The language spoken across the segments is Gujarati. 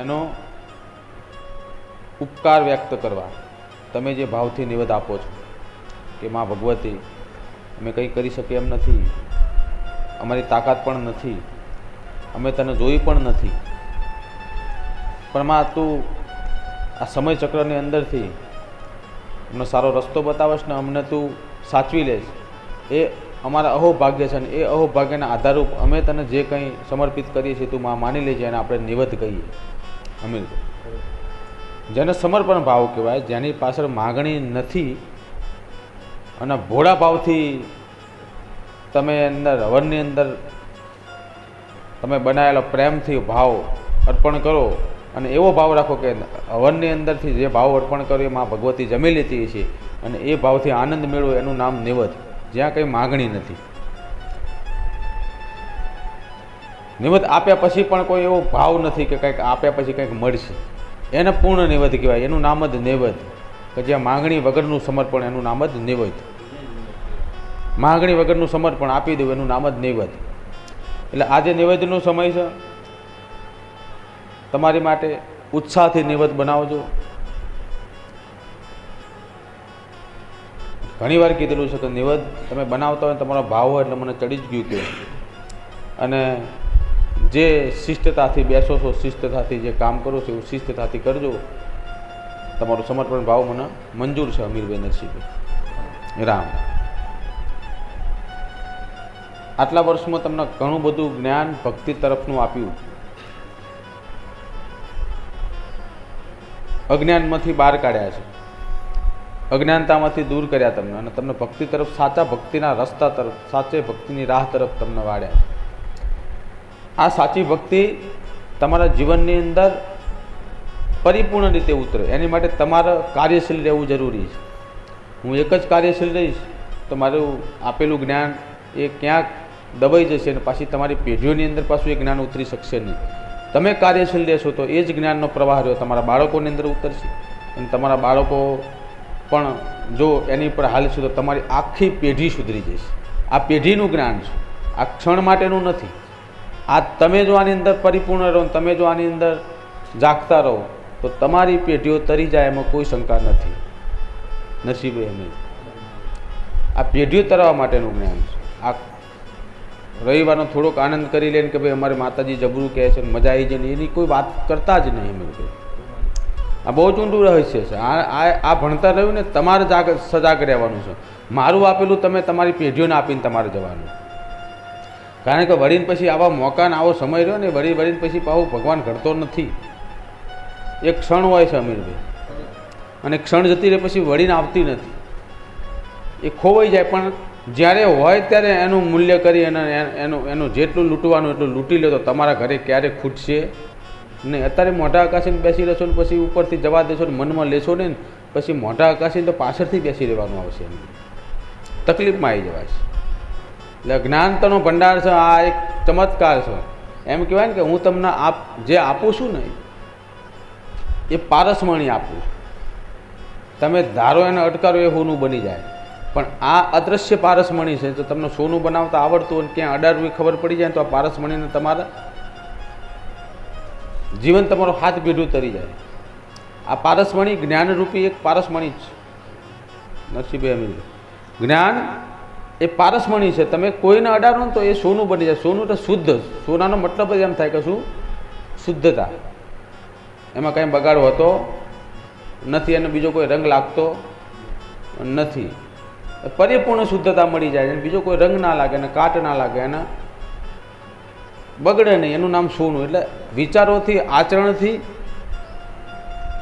એનો ઉપકાર વ્યક્ત કરવા તમે જે ભાવથી નિવેદ આપો છો કે માં ભગવતી, અમે કંઈ કરી શકીએ એમ નથી. અમારી તાકાત પણ નથી. અમે તને જોઈ પણ નથી. પણ માં, તું આ સમય ચક્રની અંદરથી અમને સારો રસ્તો બતાવશ ને અમને તું સાચવી લેશ. એ અમારા અહોભાગ્ય છે ને એ અહોભાગ્યના આધારરૂપ અમે તને જે કંઈ સમર્પિત કરીએ છીએ તું માં માની લેજે અને આપણે નિવત કહીએ. અમીર જેને સમર્પણ ભાવ કહેવાય, જેની પાછળ માગણી નથી અને ભોળા ભાવથી તમે અંદર, હવનની અંદર તમે બનાવેલો પ્રેમથી ભાવ અર્પણ કરો અને એવો ભાવ રાખો કે હવનની અંદરથી જે ભાવ અર્પણ કર્યો એમાં ભગવતી જમી લેતી છે અને એ ભાવથી આનંદ મેળવો એનું નામ નિવત. જ્યાં કંઈ માગણી નથી. નિવત આપ્યા પછી પણ કોઈ એવો ભાવ નથી કે કંઈક આપ્યા પછી કંઈક મળશે. એને પૂર્ણ નિવત કહેવાય. એનું નામ જ નિવત કે જ્યાં માગણી વગરનું સમર્પણ, એનું નામ જ નિવત માગણી વગરનું સમર્પણ આપી દેવું એનું નામ જ નિવેદ એટલે આજે નિવેદનનો સમય છે. તમારી માટે ઉત્સાહથી નિવેદ બનાવજો. ઘણી વાર કીધેલું છે કે નિવેદ, તમે બનાવતા હોય તમારો ભાવ હોય એટલે મને ચડી જ ગયું કે. અને જે શિસ્તતાથી બેસો છો શિસ્તતાથી જે કામ કરો છો, એવું શિસ્તતાથી કરજો. તમારું સમર્પણ ભાવ મને મંજૂર છે અમીરભાઈ નરસિંહભાઈ. રામ. આટલા વર્ષમાં તમને ઘણું બધું જ્ઞાન ભક્તિ તરફનું આપ્યું. અજ્ઞાનમાંથી બહાર કાઢ્યા છે. અજ્ઞાનતામાંથી દૂર કર્યા તમને અને તમને ભક્તિ તરફ, સાચા ભક્તિના રસ્તા તરફ, સાચે ભક્તિની રાહ તરફ તમને વાળ્યા. આ સાચી ભક્તિ તમારા જીવનની અંદર પરિપૂર્ણ રીતે ઉતરે. એની માટે તમારે કાર્યશીલ રહેવું જરૂરી છે. હું એક જ કાર્યશીલ રહીશ તો મારું આપેલું જ્ઞાન એ ક્યાંક દબાઈ જશે અને પાછી તમારી પેઢીઓની અંદર પાછું એ જ્ઞાન ઉતરી શકશે નહીં. તમે કાર્યશીલ રહેશો તો એ જ જ્ઞાનનો પ્રવાહ રહ્યો. તમારા બાળકોની અંદર ઉતરશે અને તમારા બાળકો પણ જો એની પર હાલશો તો તમારી આખી પેઢી સુધરી જશે આ પેઢીનું જ્ઞાન છે. આ ક્ષણ માટેનું નથી. આ તમે જો આની અંદર પરિપૂર્ણ રહો, તમે જો આની અંદર જાગતા રહો, તો તમારી પેઢીઓ તરી જાય એમાં કોઈ શંકા નથી. નસીબે અમે આ પેઢીઓ તરવા માટેનું જ્ઞાન છે. આ રવિવારનો થોડોક આનંદ કરી લે કે ભાઈ અમારે માતાજી જબરું કહે છે મજા આવી જાય એની કોઈ વાત કરતા જ નહીં અમે આ બહુ જ ઊંડું રહસ્ય છે. આ આ ભણતર રહ્યું ને તમારે જાગ સજાગ રહેવાનું છે. મારું આપેલું તમે તમારી પેઢીઓને આપીને તમારે જવાનું. કારણ કે વળીને પછી આવા મોકાને આવો સમય રહ્યો ને વળી વળીને પછી પાછું ભગવાન ઘડતો નથી. એક ક્ષણ હોય છે અમીરભાઈ. અને ક્ષણ જતી રહે પછી વળીને આવતી નથી. એ ખોવાઈ જાય, પણ જ્યારે હોય ત્યારે એનું મૂલ્ય કરી અને એનું એનું જેટલું લૂંટવાનું એટલું લૂંટી લે તો તમારા ઘરે ક્યારે ખૂટશે? નહીં અત્યારે મોઢા આકાશીને બેસી રહેશો ને પછી ઉપરથી જવા દેશો ને મનમાં લેશો ને, પછી મોઢા આકાશીને તો પાછળથી બેસી રહેવાનું આવશે તકલીફમાં આવી જવાશે એટલે જ્ઞાનતાનો ભંડાર છે, આ એક ચમત્કાર છે. એમ કહેવાય ને કે હું તમને આપ, જે આપું છું ને, એ પારસમણી આપું છું. તમે ધારો એને અટકારો એ હોનું બની જાય. પણ આ અદૃશ્ય પારસમણી છે તો તમને સોનું બનાવતા આવડતું હોય ક્યાં અડાડવું ખબર પડી જાય તો આ પારસમણીને તમારા જીવન તમારો હાથ ભેઢું તરી જાય. આ પારસમણી જ્ઞાનરૂપી એક પારસમણી છે. નસીબે અમીર જ્ઞાન એ પારસમણી છે. તમે કોઈને અડાડો ને તો એ સોનું બની જાય. સોનું તો શુદ્ધ સોનાનો મતલબ જ એમ થાય કે શું? શુદ્ધતા. એમાં કંઈ બગાડ હોતો નથી અને બીજો કોઈ રંગ લાગતો નથી. પરિપૂર્ણ શુદ્ધતા મળી જાય અને બીજો કોઈ રંગ ના લાગે અને કાટ ના લાગે અને બગડે નહીં, એનું નામ સોનું. એટલે વિચારોથી, આચરણથી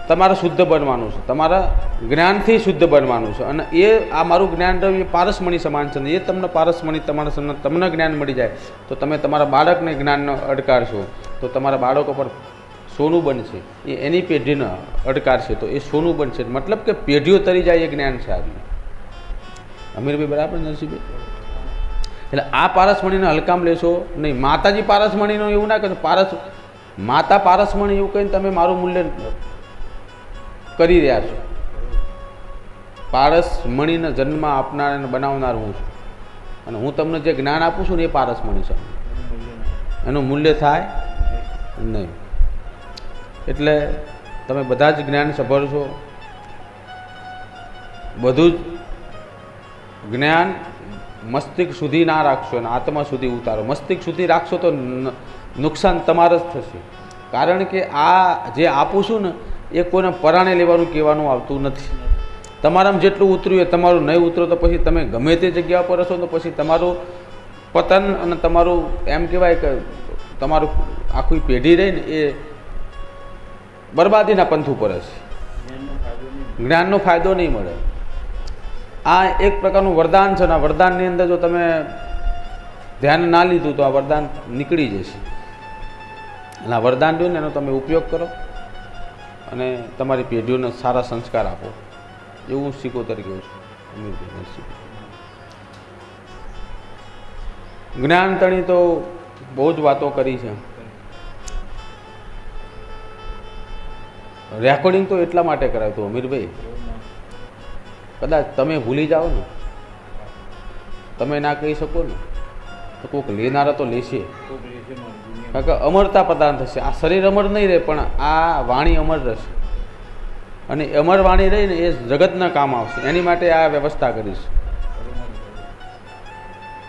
તમારે શુદ્ધ બનવાનું છે. તમારા જ્ઞાનથી શુદ્ધ બનવાનું છે. અને એ, આ મારું જ્ઞાન રહ્યું એ પારસમણી સમાન છે. એ તમને પારસમણી, તમારા તમને જ્ઞાન મળી જાય. તો તમે તમારા બાળકને જ્ઞાનનો અડકારશો. તો તમારા બાળકો પર સોનું બનશે. એ એની પેઢીને અડકારશે. તો એ સોનું બનશે. મતલબ કે પેઢીઓ તરી જાય એ જ્ઞાન છે આવ્યું અમીરભાઈ બરાબર નરસિંહભાઈ? એટલે આ પારસમણીને હલકામ લેશો નહીં, માતાજી પારસમણીનું એવું ના કહો પારસ, માતા પારસમણી એવું કહીને તમે મારું મૂલ્ય કરી રહ્યા છો. પારસમણીને જન્મ આપનાર અને બનાવનાર હું છું. અને હું તમને જે જ્ઞાન આપું છું ને એ પારસમણી છે. એનું મૂલ્ય થાય નહીં. એટલે તમે બધા જ જ્ઞાન સભર છો બધું જ જ્ઞાન મસ્તિષ્ક સુધી ના રાખશો અને આત્મા સુધી ઉતારો. મસ્તિષ્ક સુધી રાખશો તો નુકસાન તમારે જ થશે. કારણ કે આ જે આપું છું ને, એ કોઈને પરાણે લેવાનું, કહેવાનું આવતું નથી. તમારામાં જેટલું ઉતર્યું એ તમારું નહીં ઉતરો તો પછી તમે ગમે તે જગ્યા પર હશો તો પછી તમારું પતન અને તમારું એમ કહેવાય કે તમારું આખી પેઢી રહી ને એ બરબાદીના પંથ ઉપર હશે. જ્ઞાનનો ફાયદો નહીં મળે. આ એક પ્રકારનું વરદાન છે ને આ વરદાનની અંદર જો તમે ધ્યાન ના લીધું તો આ વરદાન નીકળી જશે. અને આ વરદાન જોઈને એનો તમે ઉપયોગ કરો અને તમારી પેઢીઓને સારા સંસ્કાર આપો. એવું હું તરીકે છું. જ્ઞાન તણી તો બહુ જ વાતો કરી છે. રેકોર્ડિંગ તો એટલા માટે કરાવ્યું હતું અમીરભાઈ કદાચ તમે ભૂલી જાઓ ને તમે ના કહી શકો ને તો કોઈક લેનારા તો લેશે. કારણ કે અમરતા પ્રદાન થશે. આ શરીર અમર નહીં રહે પણ આ વાણી અમર રહેશે. અને અમર વાણી રહી ને એ જગતના કામ આવશે. એની માટે આ વ્યવસ્થા કરીશ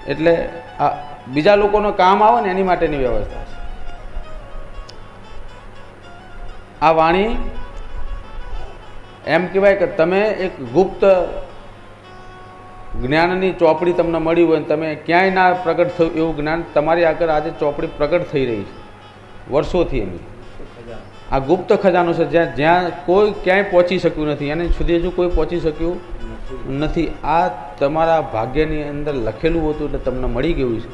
એટલે આ બીજા લોકોનો કામ આવે ને એની માટેની વ્યવસ્થા છે. આ વાણી એમ કહેવાય કે તમે એક ગુપ્ત જ્ઞાનની ચોપડી તમને મળી હોય તમે ક્યાંય ના પ્રગટ થયું એવું જ્ઞાન તમારી આગળ આજે ચોપડી પ્રગટ થઈ રહી છે, વર્ષોથી એની. આ ગુપ્ત ખજાનો છે, જ્યાં જ્યાં કોઈ ક્યાંય પહોંચી શક્યું નથી, એને સુધી હજુ કોઈ પહોંચી શક્યું નથી. આ તમારા ભાગ્યની અંદર લખેલું હતું એટલે તમને મળી ગયું છે.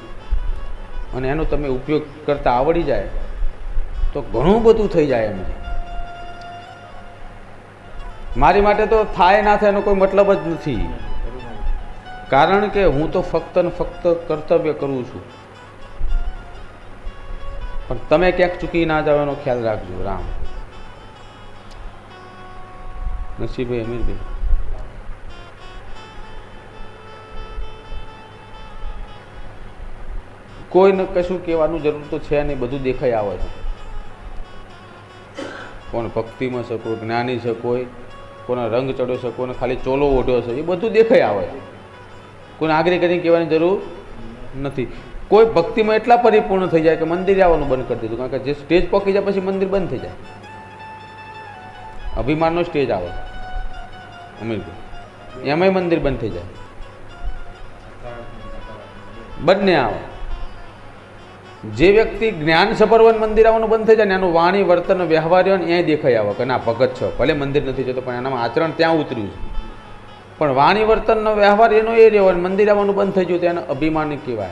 અને એનો તમે ઉપયોગ કરતા આવડી જાય તો ઘણું બધું થઈ જાય એમ મારી માટે તો થાય ના થાય એનો કોઈ મતલબ જ નથી. કારણ કે હું તો ફક્ત ને ફક્ત કર્તવ્ય કરું છું. પણ તમે ક્યાંક ચૂકી ના જાવ એનો ખ્યાલ રાખજો, રામ. નસીબભાઈ અમીરભાઈ કોઈને કશું કહેવાનું જરૂર તો છે નહીં, બધું દેખાઈ આવે છે. કોણ ભક્તિમાં છે, કોઈ જ્ઞાની છે, કોઈ કોને રંગ ચડ્યો છે, કોને ખાલી ચોલો ઓઢ્યો છે, એ બધું દેખાઈ આવે. કોઈને આગ્રહ કરીને કહેવાની જરૂર નથી. કોઈ ભક્તિમાં એટલા પરિપૂર્ણ થઈ જાય કે મંદિરે આવવાનું બંધ કરી દીધું. કારણ કે જે સ્ટેજ પકી જાય પછી મંદિર બંધ થઈ જાય. અભિમાનનો સ્ટેજ આવે. અમીરભાઈ એમાંય મંદિર બંધ થઈ જાય. બંને આવે. જે વ્યક્તિ જ્ઞાન સભરવન મંદિર આવવાનું બંધ થઈ જાય ને એનું વાણી, વર્તન વ્યવહાર એ દેખાઈ આવે, કે ના, ભગત છો. ભલે મંદિર નથી જતો, પણ એનામાં આચરણ ત્યાં ઉતર્યું છે. પણ વાણી વર્તનનો વ્યવહાર એનો એ રહ્યો મંદિર આવવાનું બંધ થઈ ગયું તો એને કહેવાય.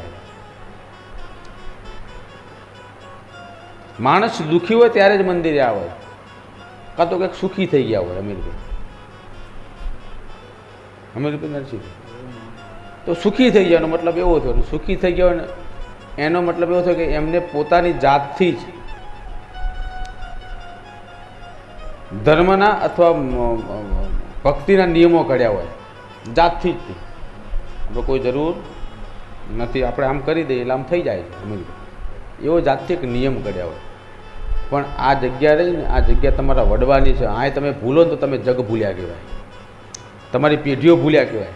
માણસ દુઃખી હોય ત્યારે જ મંદિરે આવે. કાં તો કંઈક સુખી થઈ ગયા હોય, અમીરભાઈ. અમીરભાઈ નરસિંહ. તો સુખી થઈ ગયાનો મતલબ એવો થયો, સુખી થઈ ગયો ને એનો મતલબ એવો થયો કે એમને પોતાની જાતથી જ ધર્મના અથવા ભક્તિના નિયમો કર્યા હોય. જાતથી જ આપણે કોઈ જરૂર નથી. આપણે આમ કરી દઈએ એટલે આમ થઈ જાય છે. એવો જાતથી એક નિયમ કર્યા હોય. પણ આ જગ્યા રહી ને આ જગ્યા તમારા વડવાની છે. આ તમે ભૂલો તો તમે જગ ભૂલ્યા કહેવાય. તમારી પેઢીઓ ભૂલ્યા કહેવાય.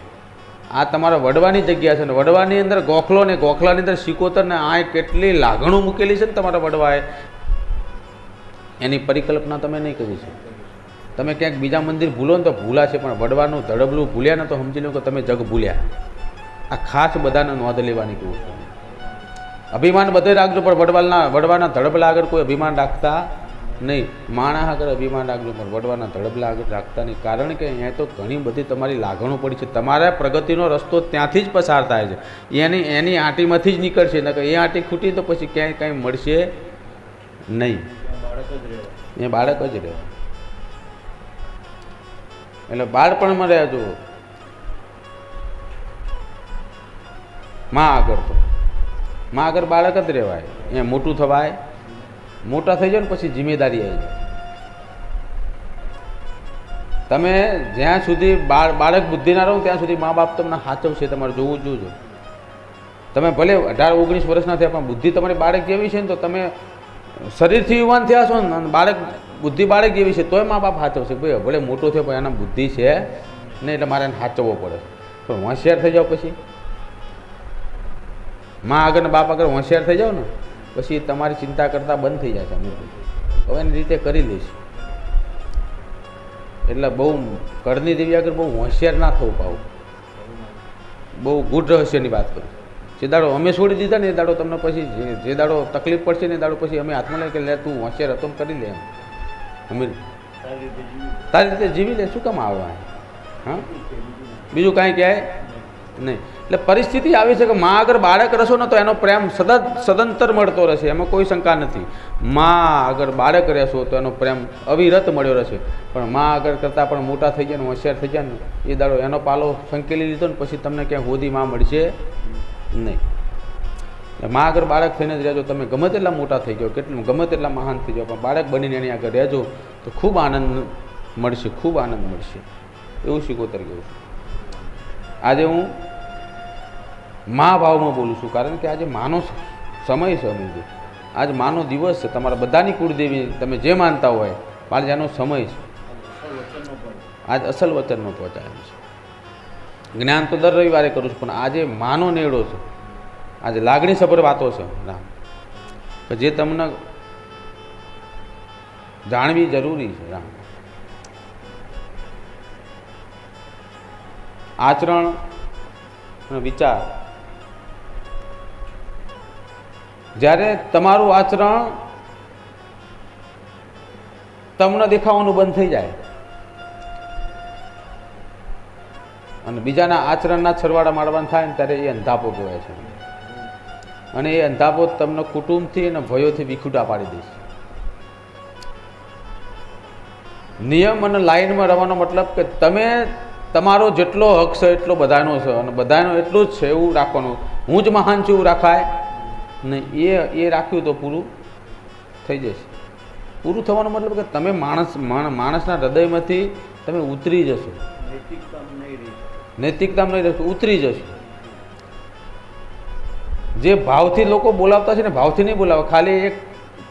આ તમારા વડવાની જગ્યા છે ને વડવાની અંદર ગોખલો ને ગોખલાની અંદર સિકોતર ને આ કેટલી લાગણો મૂકેલી છે ને તમારા વડવાએ? એની પરિકલ્પના તમે નહીં કરી શકો. તમે ક્યાંક બીજા મંદિર ભૂલો ને તો ભૂલા છે, પણ વડવાનું ધડબલું ભૂલ્યા ને તો સમજી લો કે તમે જગ ભૂલ્યા. આ ખાસ બધાને નોંધ લેવાની કહું છું. અભિમાન બધે રાખજો, પણ વડવાલના, વડવાના ધડબલા આગળ કોઈ અભિમાન રાખતા નહીં માણા આગળ અભિમાન રાખજો પણ વડવાના ધડબલા આગળ રાખતા નહીં કારણ કે અહીંયા તો ઘણી બધી તમારી લાગણો પડી છે. તમારા પ્રગતિનો રસ્તો ત્યાંથી જ પસાર થાય છે. એની એની આંટીમાંથી જ નીકળશે, નકર એ આંટી ખૂટી તો પછી ક્યાંય કાંઈ મળશે નહીં. એ બાળક જ રહ્યો. એટલે બાળપણમાં રહેજો માં આગળ તો. માં આગળ બાળક જ રહેવાય. એ મોટું થવાય. મોટા થઈ જાય ને પછી જિમ્મેદારી આવી જાય. તમે જ્યાં સુધી બાળ, બાળક બુદ્ધિના રહો ત્યાં સુધી મા બાપ તમને સાચવશે તમારે જોવું જ જોજો. તમે ભલે અઢાર, ઓગણીસ વર્ષના થયા, પણ બુદ્ધિ તમારી બાળક જેવી છે ને તો તમે શરીરથી યુવાન થયા છો ને બાળક, બુદ્ધિ બાળક જેવી છે, તોય મા બાપ સાચવશે ભાઈ, ભલે મોટો થયો, પણ એના બુદ્ધિ છે નહીં એટલે મારે એને સાચવવો પડે. પણ હોશિયાર થઈ જાઓ પછી. માં આગળ બાપ આગળ હોશિયાર થઈ જાઓ ને? પછી તમારી ચિંતા કરતાં બંધ થઈ છે અમુક હવે એની રીતે કરી લઈશ. એટલે બહુ કળની દેવી આગળ બહુ હોશિયાર ના થવું પાવું. બહુ ગુડ રહસ્યની વાત કરું. જે દાડો અમે છોડી દીધા ને એ દાડો તમને પછી જે જે દાડો તકલીફ પડશે ને એ દાડો પછી અમે હાથમાં લઈ કે લે તું હોશિયાર હતો કરી લે એમ. અમે તારી રીતે જીવી લે. શું કામ આવવા હા? બીજું કાંઈ કહેવાય નહીં. એટલે પરિસ્થિતિ આવી છે કે માં આગળ બાળક રહેશો ને તો એનો પ્રેમ સતત સદંતર મળતો રહેશે, એમાં કોઈ શંકા નથી. માં આગળ બાળક રહેશો તો એનો પ્રેમ અવિરત મળ્યો રહેશે. પણ માં આગળ કરતાં પણ મોટા થઈ ગયા ને, હોશિયાર થઈ ગયા ને, એ દાડો એનો પાલો સંકેલી લીધો ને, પછી તમને ક્યાંય હોદી માં મળશે નહીં. માં આગળ બાળક થઈને જ રહેજો, તમે ગમે તેટલા મોટા થઈ જાઓ, કેટલું ગમે તેટલા મહાન થઈ જાઓ, પણ બાળક બનીને એની આગળ રહેજો, તો ખૂબ આનંદ મળશે, ખૂબ આનંદ મળશે. એવું શીખોતર કહું છું. આજે હું મા ભાવમાં બોલું છું. કારણ કે આજે માનો સમય છે અમીરજી આજ માનો દિવસ છે. તમારા બધાની કુળદેવી તમે જે માનતા હોય પણ સમય છે. આજ અસલ વચનમાં પહોંચાયેલું છે. જ્ઞાન તો દર રવિવારે કરું છું, પણ આજે માનો નેડો છે. આજે લાગણીસભર વાતો છે. રામ. કે જે તમને જાણવી જરૂરી છે, રામ. આચરણ અને વિચાર જ્યારે તમારું આચરણ તમને દેખાવાનું બંધ થઈ જાય. અને બીજાના આચરણના છરવાડા મારવાના થાય ને ત્યારે એ અંધાપો કહેવાય છે. અને એ અંધાપો તમને કુટુંબથી અને ભયોથી વિખૂટા પાડી દેશે નિયમ અને લાઈનમાં રહેવાનો મતલબ કે તમે તમારો જેટલો હક છે એટલો બધાનો છે અને બધાનો એટલું જ છે એવું રાખવાનું. હું જ મહાન છું એવું રાખાય. નહીં એ એ રાખ્યું તો પૂરું થઈ જશે. પૂરું થવાનો મતલબ કે તમે માણસ માણ- માણસના હૃદયમાંથી તમે ઉતરી જશો. નૈતિકતામાં નહીં રહેશો ઉતરી જશો. જે ભાવથી લોકો બોલાવતા છે ને ભાવથી નહીં બોલાવે ખાલી એક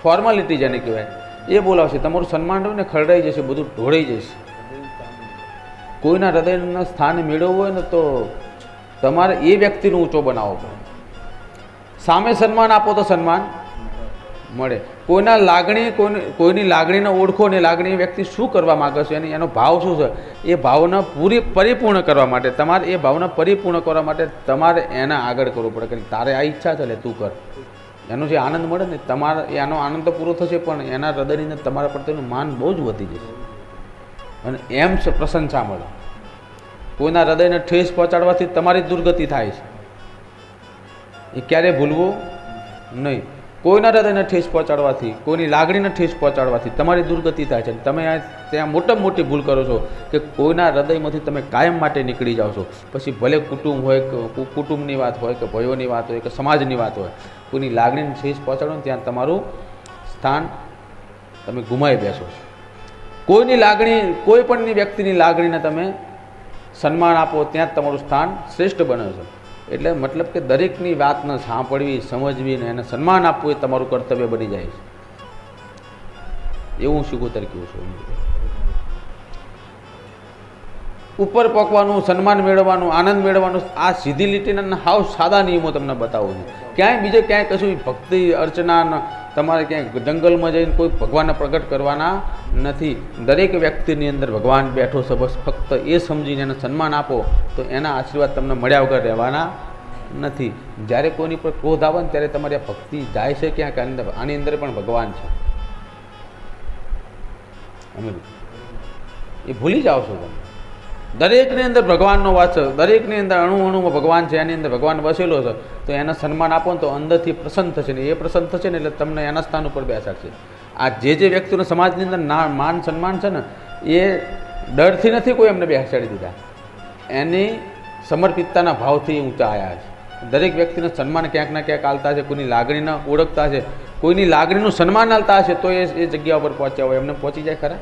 ફોર્માલિટી જેને કહેવાય એ બોલાવશે. તમારું સન્માન રહ્યું ને ખરડાઈ જશે બધું ઢોળાઈ જશે. કોઈના હૃદયના સ્થાન મેળવવું હોય ને તો તમારે એ વ્યક્તિને ઊંચો બનાવવો પડે. સામે સન્માન આપો તો સન્માન મળે. કોઈના લાગણી, કોઈની કોઈની લાગણીને ઓળખો ને લાગણી વ્યક્તિ શું કરવા માગે છે, એની, એનો ભાવ શું છે, એ ભાવના પૂરી, પરિપૂર્ણ કરવા માટે, તમારે એ ભાવના પરિપૂર્ણ કરવા માટે તમારે એના આગળ કરવું પડે. કે તારે આ ઈચ્છા છે એટલે તું કર. એનો જે આનંદ મળે ને, તમારે, એનો આનંદ તો પૂરો થશે, પણ એના હૃદયની તમારા પ્રત્યેનું માન બહુ જ વધી જશે. અને એમ પ્રશંસા મળે. કોઈના હૃદયને ઠેસ પહોંચાડવાથી તમારી દુર્ગતિ થાય છે. એ ક્યારે ભૂલવું નહીં. કોઈના હૃદયને ઠેસ પહોંચાડવાથી, કોઈની લાગણીને ઠેસ પહોંચાડવાથી તમારી દુર્ગતિ થાય છે. તમે ત્યાં મોટામાં મોટી ભૂલ કરો છો કે કોઈના હૃદયમાંથી તમે કાયમ માટે નીકળી જાઓ છો. પછી ભલે કુટુંબ હોય કુ- કુટુંબની વાત હોય કે ભયોની વાત હોય કે સમાજની વાત હોય, કોઈની લાગણીને ઠેસ પહોંચાડો ને ત્યાં તમારું સ્થાન તમે ગુમાવી બેસો છો. કોઈની લાગણી, કોઈ પણની વ્યક્તિની લાગણીને તમે સન્માન આપો, ત્યાં જ તમારું સ્થાન શ્રેષ્ઠ બને છે. એટલે મતલબ કે દરેકની વાતને સાંભળવી સમજવી ને એને સન્માન આપવું એ તમારું કર્તવ્ય બની જાય છે. એવું હું શીખોતર કહું છું. ઉપર પકવાનું, સન્માન મેળવવાનું, આનંદ મેળવવાનું, આ સીધી લીટીના હાવ સાદા નિયમો તમને બતાવું છું. ક્યાંય બીજે ક્યાંય કશું ભક્તિ અર્ચના તમારે ક્યાંય જંગલમાં જઈને કોઈ ભગવાનને પ્રગટ કરવાના નથી. દરેક વ્યક્તિની અંદર ભગવાન બેઠો છે, બસ ફક્ત એ સમજીને એને સન્માન આપો, તો એના આશીર્વાદ તમને મળ્યા વગર રહેવાના નથી. જ્યારે કોઈની પર ક્રોધ આવે ને ત્યારે તમારી ભક્તિ જાય છે ક્યાંક? અંદર આની અંદર પણ ભગવાન છે. એ ભૂલી જાઓ છો તમે. દરેકની અંદર ભગવાનનો વાસ છે. દરેકની અંદર અણુ અણુમાં ભગવાન છે, એની અંદર ભગવાન વસેલો છે. તો એને સન્માન આપો ને તો અંદરથી પ્રસન્ન થશે ને એ પ્રસન્ન થશે ને એટલે તમને એના સ્થાન ઉપર બેસાડશે. આ જે જે વ્યક્તિનો સમાજની અંદર ના માન સન્માન છે ને, એ ડરથી નથી કોઈ એમને બેસાડી દીધા. એની સમર્પિતતાના ભાવથી ઊંચા આવ્યા છે. દરેક વ્યક્તિને સન્માન ક્યાંક ના ક્યાંક આલતા છે કોઈની લાગણીને ઓળખતા છે કોઈની લાગણીનું સન્માન આલતા હશે, તો એ એ જગ્યા ઉપર પહોંચ્યા હોય. એમને પહોંચી જાય ખરા?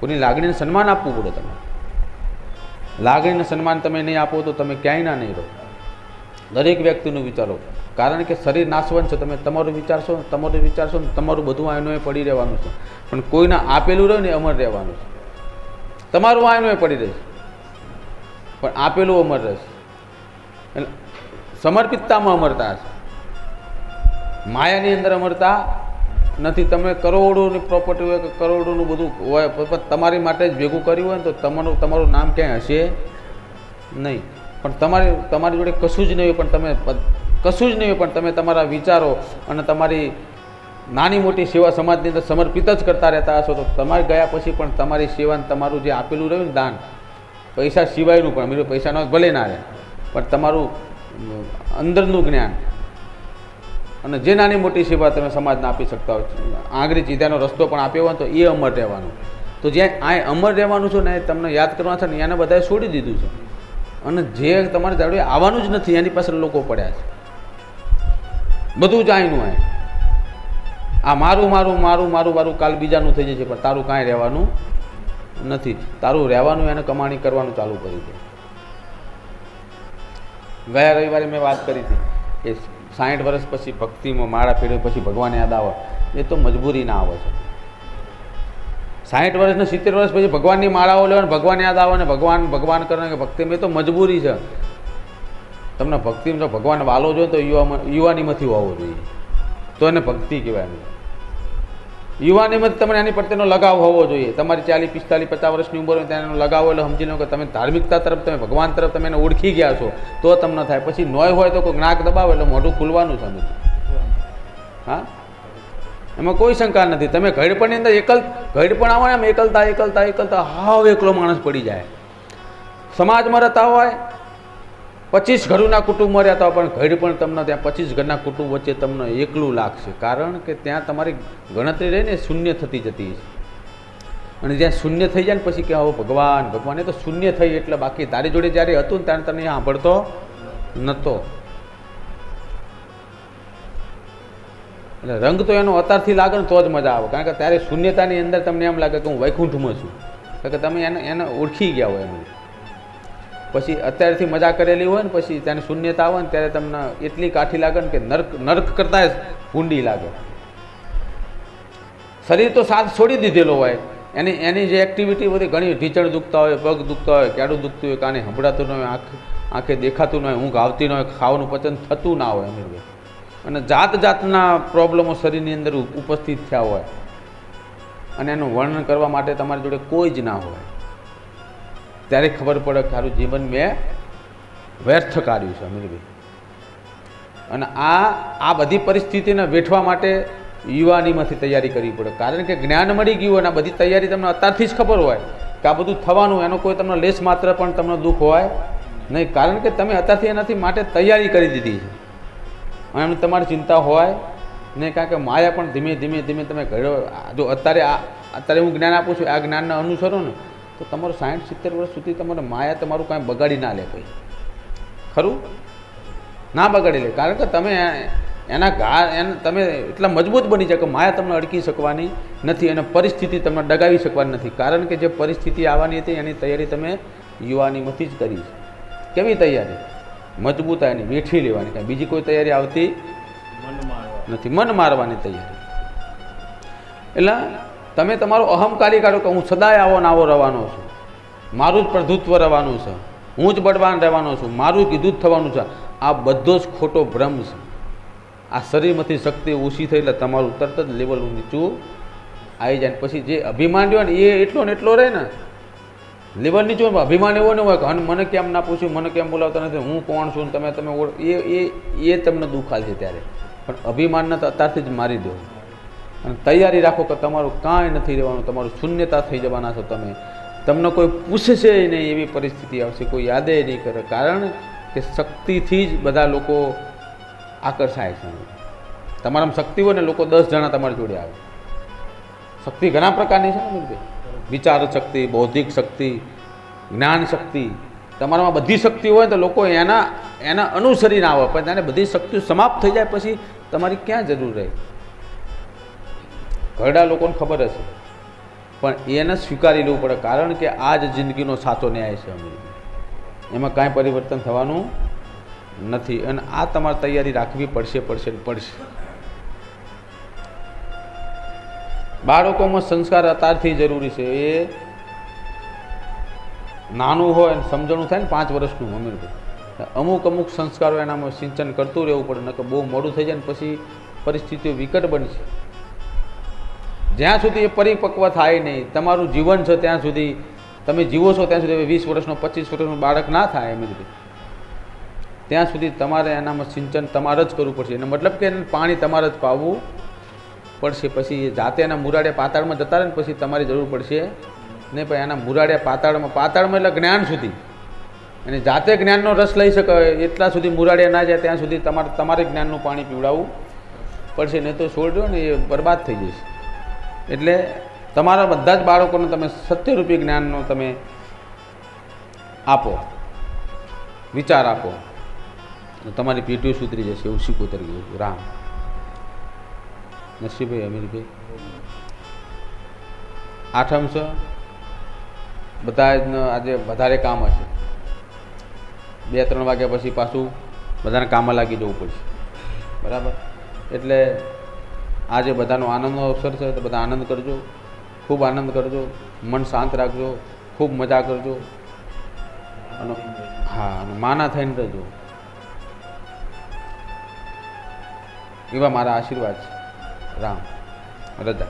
કોઈની લાગણીને સન્માન આપવું પડે તમારે લાગણીને સન્માન તમે નહીં આપો તો તમે ક્યાંય ના નહીં રહો. દરેક વ્યક્તિનું વિચારો. કારણ કે શરીર નાશવંત છે, તમે તમારું વિચારશો તમારું વિચારશો ને તમારું બધું આયનો પડી રહેવાનું છે. પણ કોઈના આપેલું રહ્યું ને અમર રહેવાનું છે. તમારું આયનો પડી રહેશે. પણ આપેલું અમર રહેશે. એટલે સમર્પિતતામાં અમરતા છે. માયાની અંદર અમરતા નથી, તમે કરોડોની પ્રોપર્ટી હોય કે કરોડોનું બધું હોય, પણ તમારી માટે જ ભેગું કર્યું હોય ને તો તમારું તમારું નામ ક્યાંય હશે નહીં. પણ તમારી તમારી જોડે કશું જ નહીં હોય, પણ તમે કશું જ નહીં હોય, પણ તમે તમારા વિચારો અને તમારી નાની મોટી સેવા સમાજની અંદર સમર્પિત જ કરતા રહેતા હશો, તો તમારે ગયા પછી પણ તમારી સેવાને તમારું જે આપેલું રહ્યું ને દાન, પૈસા સિવાયનું પણ પૈસાનો ભલે ના રહે, પણ તમારું અંદરનું જ્ઞાન અને જે નાની મોટી સેવા તમે સમાજને આપી શકતા હોય, આંગળી ચીધાનો રસ્તો પણ આપ્યો હોય તો એ અમર રહેવાનું. તો જ્યાં આ અમર રહેવાનું છે ને તમને યાદ કરવા છે ને, એને બધાએ છોડી દીધું છે. અને જે તમારે જાડવે આવવાનું જ નથી, એની પાસે લોકો પડ્યા છે. બધું જ આઈનું આય. આ મારું મારું મારું મારું મારું કાલ બીજાનું થઈ જશે, પણ તારું કાંઈ રહેવાનું નથી. તારું રહેવાનું એને કમાણી કરવાનું ચાલુ કર્યું છે. ગયા રવિવારે મેં વાત કરી હતી. કે સાઠ વર્ષ પછી ભક્તિમાં માળા પીડ્યો પછી ભગવાન યાદ આવે. એ તો મજબૂરી ના આવે છે. સાઠ વર્ષને સિત્તેર વર્ષ પછી ભગવાનની માળાઓ લેવાને, ભગવાન યાદ આવે ને ભગવાન ભગવાન કરે કે ભક્તિમાં એ તો મજબૂરી છે. તમને ભક્તિમાં જો ભગવાન વાલો જોઈએ તો યુવામાં, યુવાનીમાંથી હોવો જોઈએ. તો એને ભક્તિ કહેવાય યુવાનીમાં તમને એની પ્રત્યેનો લગાવ હોવો જોઈએ. તમારી ચાલીસ, પિસ્તાલીસ, પચાસ વર્ષની ઉંમર હોય ત્યાં એનો લગાવ એટલે સમજી લો કે તમે ધાર્મિકતા તરફ, તમે ભગવાન તરફ તમે એને ઓળખી ગયા છો, તો તમને થાય. પછી નોય હોય તો કોઈ નાક દબાવે એટલે મોઢું ખુલવાનું છે હા? એમાં કોઈ શંકા નથી. તમે ઘડપણની અંદર એકલ, ઘડપણ આવે ને એમ એકલતા એકલતા એકલતા, હાવ એકલો માણસ પડી જાય. સમાજમાં રહેતા હોય પચીસ ઘરોના કુટુંબમાં રહ્યા હતા પણ ઘડી પણ તમને ત્યાં પચીસ ઘરના કુટુંબ વચ્ચે તમને એકલું લાગશે. કારણ કે ત્યાં તમારી ગણતરી રહીને શૂન્ય થતી જતી છે અને જ્યાં શૂન્ય થઈ જાય ને પછી કે આવો ભગવાન ભગવાન, એ તો શૂન્ય થઈ એટલે બાકી તારી જોડે જ્યારે હતું ને ત્યારે તને સાંભળતો નહોતો એટલે રંગ તો એનો અતારથી લાગે ને તો જ મજા આવે. કારણ કે ત્યારે શૂન્યતાની અંદર તમને એમ લાગે કે હું વૈકુંઠમાં છું. કારણ કે તમે એને એને ઓળખી ગયા હોય એનું પછી અત્યારથી મજા કરેલી હોય ને પછી ત્યારે શૂન્યતા આવે ને ત્યારે તમને એટલી કાઠી લાગે ને કે નર્ક નર્ક કરતાં ઊંડી લાગે. શરીર તો સાથ છોડી દીધેલો હોય. એની એની જે એક્ટિવિટી બધી ઘણી ઢીચણ દુખતા હોય, પગ દુખતા હોય ક્યાડું દુખતું હોય, કાને સંભળાતું ન હોય, આંખ આંખે દેખાતું ન હોય, ઊંઘ આવતી ન હોય, ખાવાનું પચન થતું ના હોય એની અને જાત જાતના પ્રોબ્લેમો શરીરની અંદર ઉપસ્થિત થયા હોય. અને એનું વર્ણન કરવા માટે તમારી જોડે કોઈ જ ના હોય. ત્યારે ખબર પડે કે મારું જીવન મેં વ્યર્થ કાઢ્યું છે, અમીરભાઈ. અને આ આ બધી પરિસ્થિતિને વેઠવા માટે યુવાનીમાંથી તૈયારી કરવી પડે. કારણ કે જ્ઞાન મળી ગયું અને આ બધી તૈયારી તમને અત્યારથી જ ખબર હોય કે આ બધું થવાનું, એનો કોઈ તમને લેસ માત્ર પણ તમને દુઃખ હોય નહીં. કારણ કે તમે અત્યારથી એનાથી માટે તૈયારી કરી દીધી છે. અને એમની તમારી ચિંતા હોય નહીં, કારણ કે માયા પણ ધીમે ધીમે ધીમે તમે ઘડો જો અત્યારે આ, અત્યારે હું જ્ઞાન આપું છું, આ જ્ઞાનને અનુસરો ને તો તમારું સાઠ સિત્તેર વર્ષ સુધી તમારે માયા તમારું કાંઈ બગાડી ના લે કોઈ. ખરું? ના બગાડી લે. કારણ કે તમે એના ઘા એને તમે એટલા મજબૂત બની જાય કે માયા તમને અડકી શકવાની નથી અને પરિસ્થિતિ તમને ડગાવી શકવાની નથી. કારણ કે જે પરિસ્થિતિ આવવાની હતી એની તૈયારી તમે યુવાનીમાંથી જ કરી. છે કેવી તૈયારી? મજબૂતાઈની વેઠી લેવાની. કાંઈ બીજી કોઈ તૈયારી આવતી નથી. મન મારવાની તૈયારી. એટલે તમે તમારો અહંકારી કાઢો કે હું સદાય આવો ને આવો રહેવાનો છું. મારું જ પ્રભુત્વ રહેવાનું છે. હું જ બળવાન રહેવાનો છું. મારું કીધું જ થવાનું છે. આ બધો જ ખોટો ભ્રમ છે. આ શરીરમાંથી શક્તિ ઓછી થઈ એટલે તમારું તરત જ લેવલ નીચું આવી જાય પછી જે અભિમાન રહ્યો ને એ એટલો ને એટલો રહે ને. લેવલ નીચું અભિમાન એવો ન હોય કે મને કેમ ના પૂછ્યું? મને કેમ બોલાવતા નથી? હું કોણ છું? તમે તમે એ એ એ તમને દુખાશે ત્યારે. પણ અભિમાનને તો અત્યારથી જ મારી દો. અને તૈયારી રાખો કે તમારું કાંઈ નથી રહેવાનું, તમારું શૂન્યતા થઈ જવાના છો તમે. તમને કોઈ પૂછશે નહીં એવી પરિસ્થિતિ આવશે, કોઈ યાદે નહીં કરે. કારણ કે શક્તિથી જ બધા લોકો આકર્ષાય છે. તમારામાં શક્તિ હોય ને લોકો દસ જણા તમારી જોડે આવે. શક્તિ ઘણા પ્રકારની છે ને વિચાર શક્તિ, બૌદ્ધિક શક્તિ, જ્ઞાન શક્તિ. તમારામાં બધી શક્તિ હોય તો લોકો એના એના અનુસરીને આવે. પણ એને બધી શક્તિઓ સમાપ્ત થઈ જાય પછી તમારી ક્યાં જરૂર રહે? ઘરડા લોકોને ખબર હશે. પણ એને સ્વીકારી લેવું પડે, કારણ કે આ જ જિંદગીનો સાચો ન્યાય છે અમીર એમાં કાંઈ પરિવર્તન થવાનું નથી. અને આ તમારે તૈયારી રાખવી પડશે પડશે પડશે. બાળકોમાં સંસ્કાર અત્યારથી જરૂરી છે. એ નાનું હોય અને સમજણું થાય ને, પાંચ વર્ષનું અમીરભાઈ અમુક અમુક સંસ્કારો એનામાં સિંચન કરતું રહેવું પડે, નકર બહુ મોડું થઈ જાય ને પછી પરિસ્થિતિઓ વિકટ બનશે. જ્યાં સુધી એ પરિપક્વ થાય નહીં, તમારું જીવન છે ત્યાં સુધી, તમે જીવો છો ત્યાં સુધી વીસ વર્ષનો, પચીસ વર્ષનું બાળક ના થાય અમીરભાઈ ત્યાં સુધી તમારે એનામાં સિંચન તમારે જ કરવું પડશે. એનો મતલબ કે પાણી તમારે જ પાવવું પડશે. પછી જાતે એના મુરાડે પાતાળમાં જતા રહે ને પછી તમારી જરૂર પડશે. નહીં પણ એના મુરાડે પાતાળમાં પાતાળમાં એટલે જ્ઞાન સુધી. અને જાતે જ્ઞાનનો રસ લઈ શકે એટલા સુધી મુરાડે ના જાય, ત્યાં સુધી તમારે તમારે જ્ઞાનનું પાણી પીવડાવવું પડશે. નહીં તો છોડજો ને એ બરબાદ થઈ જશે. એટલે તમારા બધા જ બાળકોને તમે સત્યરૂપી જ્ઞાનનો તમે આપો, વિચાર આપો. તમારી પેટીઓ સુધરી જશે એવું શીખોતર ગયું રામ. નરસિંહભાઈ, અમીરભાઈ. આઠમ છે બધા જ આજે વધારે કામ હશે. બે, ત્રણ વાગ્યા પછી પાછું બધાને કામમાં લાગી જવું પડશે. બરાબર? એટલે આજે બધાનો આનંદનો અવસર છે, તો બધા આનંદ કરજો. ખૂબ આનંદ કરજો. મન શાંત રાખજો. ખૂબ મજા કરજો. અને હા, અને માના થઈને રહેજો. એવા મારા આશીર્વાદ છે. રામ. રજા.